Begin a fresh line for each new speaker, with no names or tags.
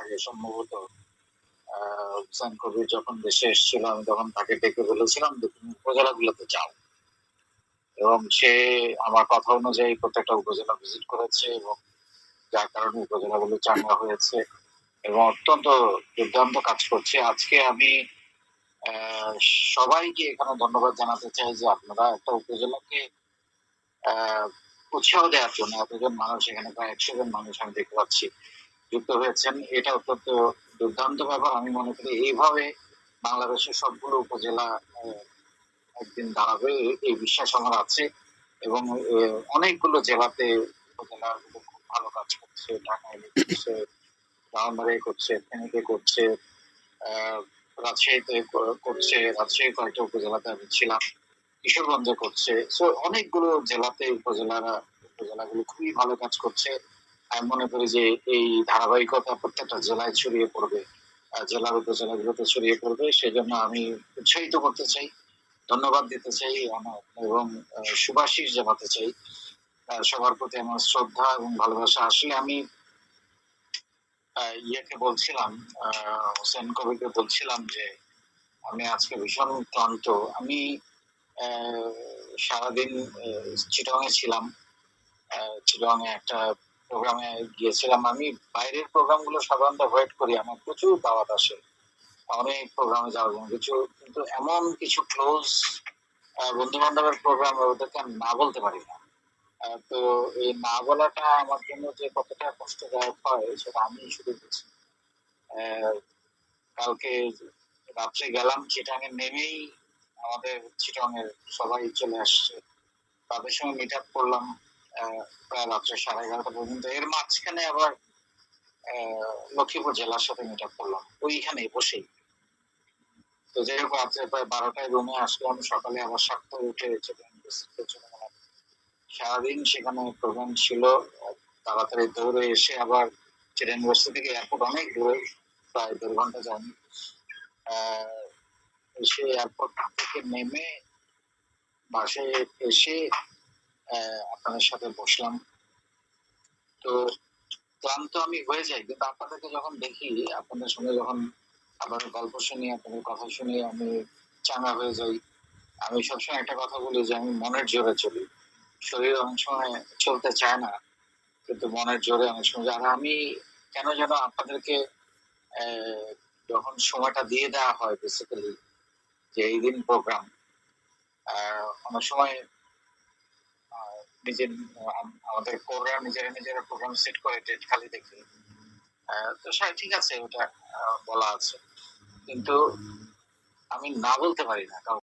আগে সম্ভবত কবির যখন দেশে এসেছিল, আমি তখন তাকে ডেকে বলেছিলাম যে তুমি উপজেলাগুলোতে যাও। এবং সে আমার কথা অনুযায়ী প্রত্যেকটা উপজেলা ভিজিট করেছে এবং যার কারণে উপজেলাগুলো চাঙ্গা হয়েছে এবং অত্যন্ত দুর্দান্ত কাজ করছে। আজকে আমি সবাইকে এখানে ধন্যবাদ জানাতে চাই যে আপনারা একটা উপজেলাকে উৎসাহ দেওয়ার জন্য এতজন মানুষ এখানে, প্রায় একশো জন মানুষ আমি দেখতে পাচ্ছি। যুক্ত হয়েছেন, এটা অত্যন্ত দুর্দান্ত ব্যাপার। আমি মনে করি এইভাবে বাংলাদেশের সবগুলো উপজেলা একদিন দাঁড়াবে এই- বিশ্বাস আমার আছে। এবং অনেকগুলো জেলাতে উপজেলাগুলো খুব ভালো কাজ করছে, ঢাকায় করছে ব্রাহ্মণবাড়ি করছে, ফেনীতে করছে রাজশাহীতে করছে রাজশাহী কয়েকটা উপজেলাতে আমি ছিলাম, কিশোরগঞ্জে করছে। সো অনেকগুলো জেলাতে উপজেলারা, উপজেলাগুলো খুবই ভালো কাজ করছে। আমি মনে করি যে এই ধারাবাহিকতা প্রত্যেকটা জেলায় ছড়িয়ে পড়বে জেলার উপজেলাগুলোতে ছড়িয়ে পড়বে, সেজন্য আমি উৎসাহিত করতে চাই, ধন্যবাদ দিতে চাই আমার, এবং সুভাষিস জানাতে চাই সবার প্রতি আমার শ্রদ্ধা এবং ভালোবাসা। আসলে আমি ইয়েকে বলছিলাম হোসেন কবিকে বলছিলাম যে, আমি আজকে ভীষণ ক্লান্ত। আমি সারাদিন চিটং এ ছিলাম চিটং এ একটা প্রোগ্রামে গিয়েছিলাম আমি, বাইরের প্রোগ্রামগুলো সাধারণত অ্যাভয়েড করি, আমার প্রচুর দাওয়াত আসে, অনেক প্রোগ্রামে যাওয়ার জন্য, কিছু, কিন্তু এমন কিছু ক্লোজ বন্ধু বান্ধবের প্রোগ্রাম ওদেরকে আমি না বলতে পারি না। তো এই না বলাটা আমার জন্য যে কতটা কষ্টদায়ক হয়, সেটা আমি শুধু বুঝি কালকে রাত্রে গেলাম চিটাঙে নেমেই আমাদের চিটাঙের সবাই চলে আসছে। তাদের সঙ্গে মিট আপ করলাম। প্রায় রাত্রে সাড়ে এগারোটা পর্যন্ত। এর মাঝখানে আবার লক্ষ্মীপুর জেলার সাথে মিট আপ করলাম। ওইখানে বসেই। তো যাই রাত্রে প্রায় বারোটায় রুমে আসলাম সকালে আবার সাতটায় উঠে সারাদিন সেখানে প্রোগ্রাম ছিল। তাড়াতাড়ি দৌড়ে এসে আবার চিটাং ইউনিভার্সিটি থেকে এয়ারপোর্ট অনেক দূরে প্রায় দেড় ঘণ্টা আহ, এসে এয়ারপোর্ট থেকে নেমে বাসে এসে আপনাদের সাথে বসলাম। তো ক্লান্ত আমি হয়ে যাই, কিন্তু আপনাদেরকে যখন দেখি, আপনাদের সঙ্গে যখন আপনাদের গল্প শুনি, আপনাদের কথা শুনি, আমি চাঙ্গা হয়ে যাই। আমি সবসময় একটা কথা বলি যে, আমি মনের জোরে চলি। শরীর অনেক সময় চলতে চায় না, কিন্তু মনের জোরে অনেক সময়। আর আমি কেন যেন আপনাদেরকে যখন সময়টা দিয়ে দেওয়া হয় বেসিক্যালি যে এই দিন প্রোগ্রাম অনেক সময় নিজের আমাদের কোররা নিজেরা নিজেরা প্রোগ্রাম সেট করে ডেট খালি দেখে। তো সে ঠিক আছে, ওটা বলা আছে। কিন্তু আমি না বলতে পারি না